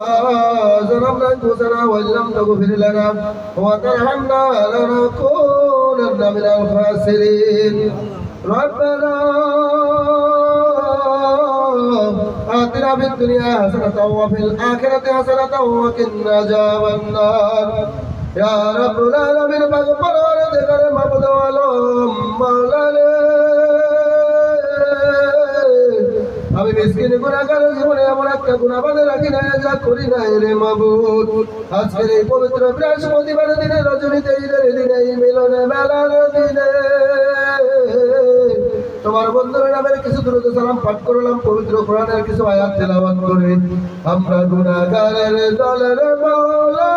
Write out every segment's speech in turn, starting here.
ظلمنا أنفسنا وإن لم تغفر لنا وترحمنا لنكونن من الخاسرين. ربنا آتنا في الدنيا حسنة وفي الآخرة حسنة وقنا عذاب النار. يا رب العالمين فاغفر ولدك المعبود والأم مولانا. মিসকিন জীবনে একটা রাখি না যা করি না রে মাবুদ। আজকের এই পবিত্র বৃহস্পতিবার দিনে, রজনীতে, ঈদের দিনে মিলনে, মেলার দিনে। তোমার বন্ধুর নামের কিছু দ্রুত সালাম পাঠ করলাম, পবিত্র কোরআনের কিছু আয়াত তেলাওয়াত করে। আমরা গুণাগারের দলের মাওলা।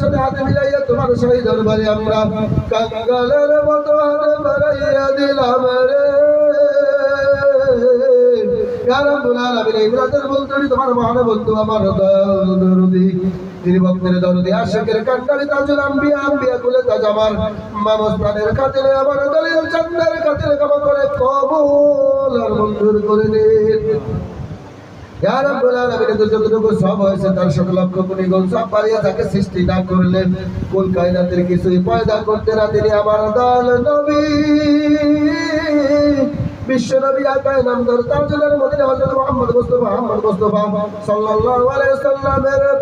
সাথে তোমার আমরা। তোমার বন্ধু, আমার তিনি ভক্তের দরদি, আশিকের কান্ডারি তাজুল আম্বিয়া আম্বিয়া কুলে তাজ আমার। মানস প্রাণের খাতিরে, আমার দলিল চন্দ্রের খাতিরে ক্ষমা করে কবুল আর মঞ্জুর করে নিন ইয়া রাব্বুল আলামিন তো যতটুকু সব হয়েছে কিছুই পয়দা করতে না আমার দল নবী। বিশ্বনবী আকায় নাম ধর তার মদিনা হযরত মুহাম্মদ মুস্তাফা মুহাম্মদ মুস্তাফা সাল্লাল্লাহু আলাইহি সাল্লামের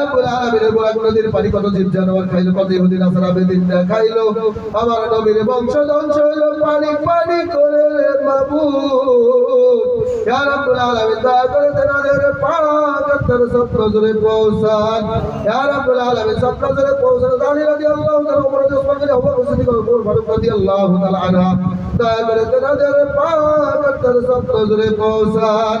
মাবু পানি কত জীব জানোয়ার খাইলো, কত ইহুদি নাসারা বেদিন খাইলো। আমার নবীর বংশ ধ্বংস হইল পানি পানি করে রে মাবু ইয়া রাব্বুল আলামিন, দয়া করে তেনাদের পাক তার স্বপ্ন জুড়ে পৌঁছান। ইয়া রাব্বুল আলামিন, স্বপ্ন জুড়ে পৌঁছান দানি রাদিয়াল্লাহু তাআলা ওমর ওসমান গনি আবু বকর সিদ্দিক ওমর ফারুক রাদিয়াল্লাহু তাআলা আনহা। দয়া করে তেনাদের পাক তার স্বপ্ন জুড়ে পৌঁছান।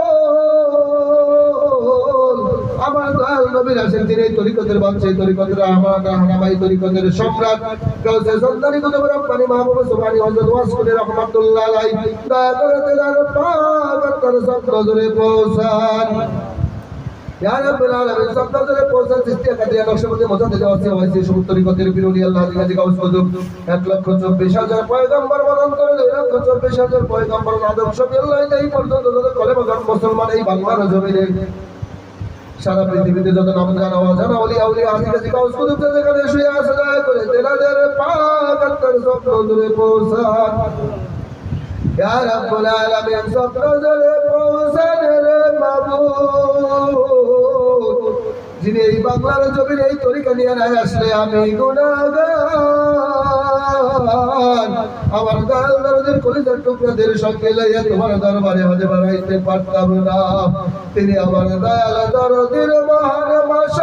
নবীর আছেন তিনি এই তরিকতের বাদশাহ, এই তরিকতের আমার হানামাই তরিকতের সম্রাট। কাউসে সন্তানি কত বড় মাহবুব সুবহানি হযরত ওয়াসকুনি রাহমাতুল্লাহ আলাইহি। দয়া করে তেনার পাক তার সব নজরে পৌঁছান মুসলমান এই বাংলার জমিনে। সারা পৃথিবীতে যত নাম জানা অজানা অলি আউলি কাছে কাউস কুতুব যেখানে শুয়ে দয়া করে তেনাদের পাক আত্মার স্বপ্ন দূরে পৌঁছান। ইয়া রাব্বুল আলামিন, স্বপ্ন দূরে পৌঁছান রে মাবুদ। যিনি এই বাংলার জমিনে, এই তরিকা নিয়ে নাই আসলে আমি গুণাগান আমার গাল দরদের কলিজার টুকরাদের সঙ্গে লইয়া তোমার দরবারে হজে বাড়াইতে পারতাম না। তিনি আমার দয়াল দরদের মহান মাস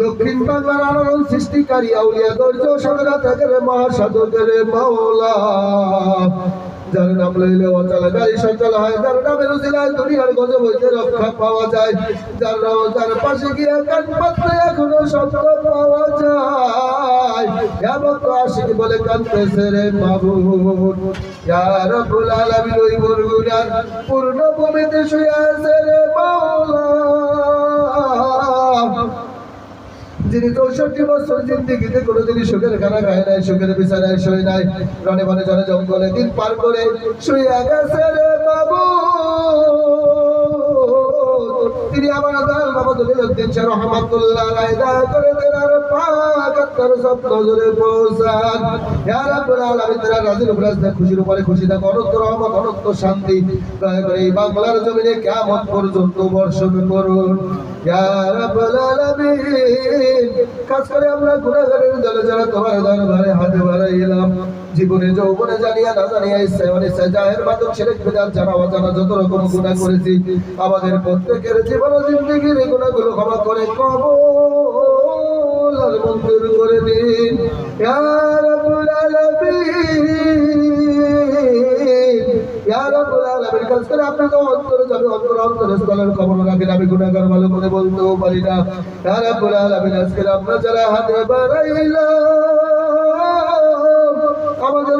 দক্ষিণ বাংলার আলোড়ন সৃষ্টিকারী আউলিয়া ধৈর্য সাধনা মহাসাধকের মাওলা। যার নাম লইলে অচল গাড়ি সচল হয়, যার নামের উচিলায় দুনিয়ার গজে বইতে রক্ষা পাওয়া যায়। যার যার পাশে গিয়ে কান পাতলে এখনও শব্দ পাওয়া যায়। এমন তো বলে কানতেছে রে মাবুদ ইয়া রাব্বুল আলামিন, ওই বরগুনার পূর্ণ ভূমিতে শুয়ে আছে রে যিনি চৌষট্টি বছর জিন্দিগিতে কোনোদিনই সুখের খানা খায় নাই, সুখের বিছানায় শুয়ে নাই। রণে বনে জনে জঙ্গলে দিন পার করে শুয়ে গেছে রে বাবু। তিনি আমার দাল বাবা দলিলউদ্দিন শাহ রহমাতুল্লাহ রায় করে পাক খুশির উপরে খুশি শান্তি। বাংলার জমিনে কিয়ামত পর্যন্ত বর্ষণ করুন। কাজ করে আমরা গুনাহগারের দলে যারা তোমার দরবারে হাত বাড়াইলাম, জীবনে যৌবনে জানিয়া না জানিয়া ইচ্ছায় অনিচ্ছায় জাহের মাধ্যম ছেলে বেদার জানা অজানা যত রকম গুণা করেছি, আমাদের প্রত্যেকের জীবন জিন্দগির গুণাগুলো ক্ষমা করে কবল। আর মঞ্জুর করে দিন। রাব্বুল আলামিন। রাব্বুল আলামিন, কাজ করে আপনি তো অন্তরে যাবে, অন্তর, অন্তরে স্থলের খবর রাখেন। আমি গুণাগার ভালো করে বলতেও পারি না। ইয়া রাব্বুল আলামিন আমাদের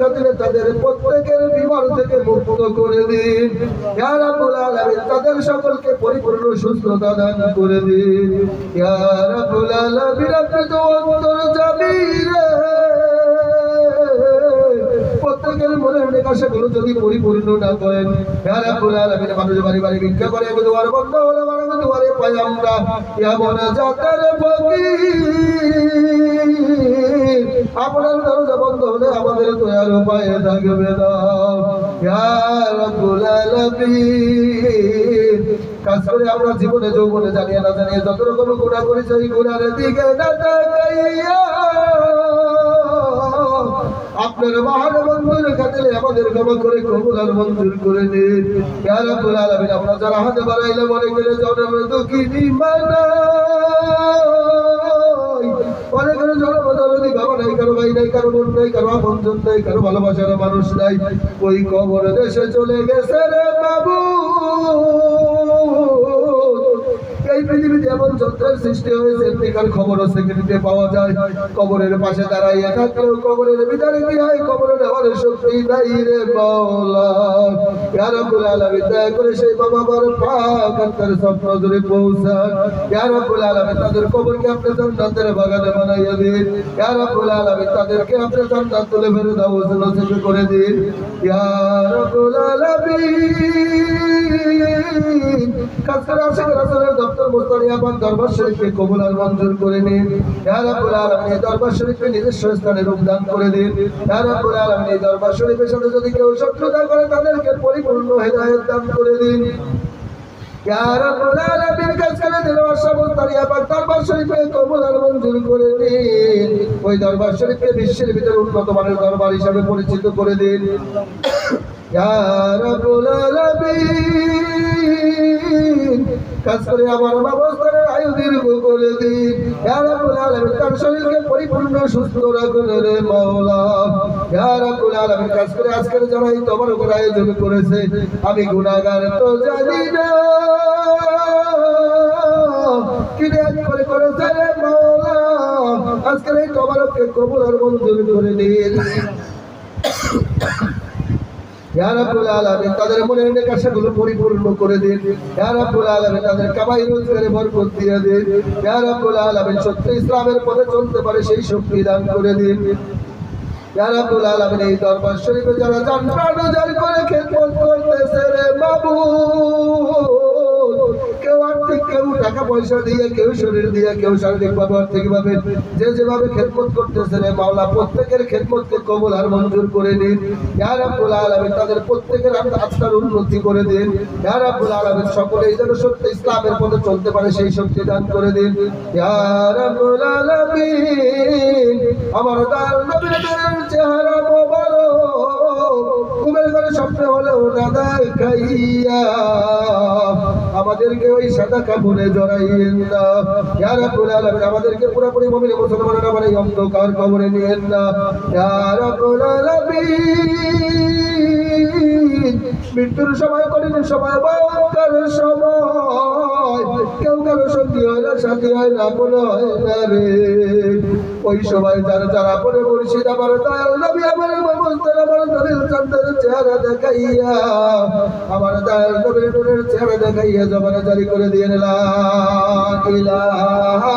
খাতিরে তাদের প্রত্যেকের বিমার থেকে ইয়া তাদের সকলকে পরিপূর্ণ সুস্থতা দান করে দিন। ইয়া রাব্বুল আলামিন অন্তর জামিরে প্রত্যেকের মনের অনেক আশাগুলো যদি পরিপূর্ণ না করেন, ইয়া রাব্বুল মানুষ বাড়ি বাড়ি ভিক্ষা করে দুয়ার বন্ধ হলে মানে দুয়ারে পাই আমরা। এমন জাতের ফকির। আপনার দরজা বন্ধ হলে আমাদের তো আর উপায় থাকবে না। কাজ করে আমরা জীবনে, যৌবনে জানিয়ে না জানিয়ে যত রকম গুণা গুণার দিকে না আপনার মহান বন্ধুর খাতিরে আমাদের ক্ষমা করে, কবুল আর মঞ্জুর করে নিন। আমরা যারা হাতে বাড়াইলে মনে করে জনম দুঃখিনী মানাই কারও মন নাই, কারও আপনজন নাই, কারও ভালোবাসার মানুষ নাই। ওই কবর দেশে চলে গেছে রে বাবু। এই পৃথিবীতে এমন যন্ত্রের সৃষ্টি হয়েছে সেকেন্ডে পাওয়া যায়। কবরের পাশে দাঁড়াইয়া থাকলেও কবরের ভিতরে কি হয়? কবরে নেওয়ার শক্তি নাই রে তাদের তাদেরকে আপনি জান্নাত তুলে বের দাও নসিব করে দপ্তর। নিজস্ব স্থানে করে দিন। দরবার সাথে যদি কেউ করে পরিপূর্ণ হেদায়েত দান করে দিন। কাজ করে ওই দরবার শরীফকে বিশ্বের ভিতরে উন্নত মানের দরবার হিসাবে পরিচিত করে দিন। ইয়া কাজ করে আমার ব্যবস্থার আয়ু দীর্ঘ করে দিন। তার শরীরকে পরিপূর্ণ, সুস্থ রাখুন রে মাওলা। আজকের তোমার আয়োজন করেছে। আমি গুনাহগার তো জানি না। কি নিয়াত করে করেছে রে মাওলা। আজকের কবুল আর মঞ্জুর করে দিন। ইয়া রাব্বুল তাদের মনের অনেক পরিপূর্ণ করে দিন। ইয়া রাব্বুল আলামিন, তাদের কামাই রোজগারে বরকত দিয়ে দিন। ইয়া রাব্বুল আলামিন, সত্য ইসলামের পথে চলতে পারে সেই শক্তি দান করে দিন। ইয়া রাব্বুল আলামিন, এই দরবার শরীফে যারা জান প্রাণ করে খেদমত করতেছে রে কেউ টাকা পয়সা দিয়ে, কেউ শরীর দিয়ে, কেউ শারীরিক ভাবে, আর্থিক ভাবে, যে যেভাবে খেদমত করতেছে রে মাওলা, প্রত্যেকের খেদমতকে কবুল আর মঞ্জুর করে দিন ইয়া রাব্বুল আলামিন, তাদের প্রত্যেকের আত্মার উন্নতি করে দিন। ইয়া রাব্বুল আলামিন, সকলেই যেন সত্য ইসলামের পথে চলতে পারে, সেই শক্তি দান করে দিন। আমার চেহারা মোবারক। ঘুমের ঘরে স্বপ্নে হলেও না আমাদেরকে ওই সাদা কাপড়ে জড়াইয়েন না। ইয়া রাব্বুল আলামিন, আমাদেরকে পুরোপুরি মুমিন মুসলমান আমার এই অন্ধকার কবরে নিয়েন না। ইয়া রাব্বুল আলামিন, মৃত্যুর সময় কঠিন সময়, ভয়ঙ্কর সময়। কেউ কারও সত্যি হয় না, সাথী হয় না, কোনো হয় না রে। ওই সময় যারা যারা পরে মুর্শিদ আমার দয়াল নবী, আমার মমস্তার আমার দলিল চন্দ্রের চেহারা দেখাইয়া, আমার দয়াল নবীর নূরের চেহারা দেখাইয়া জমানা জারি করে দিয়ে নিলাম। ইলাহা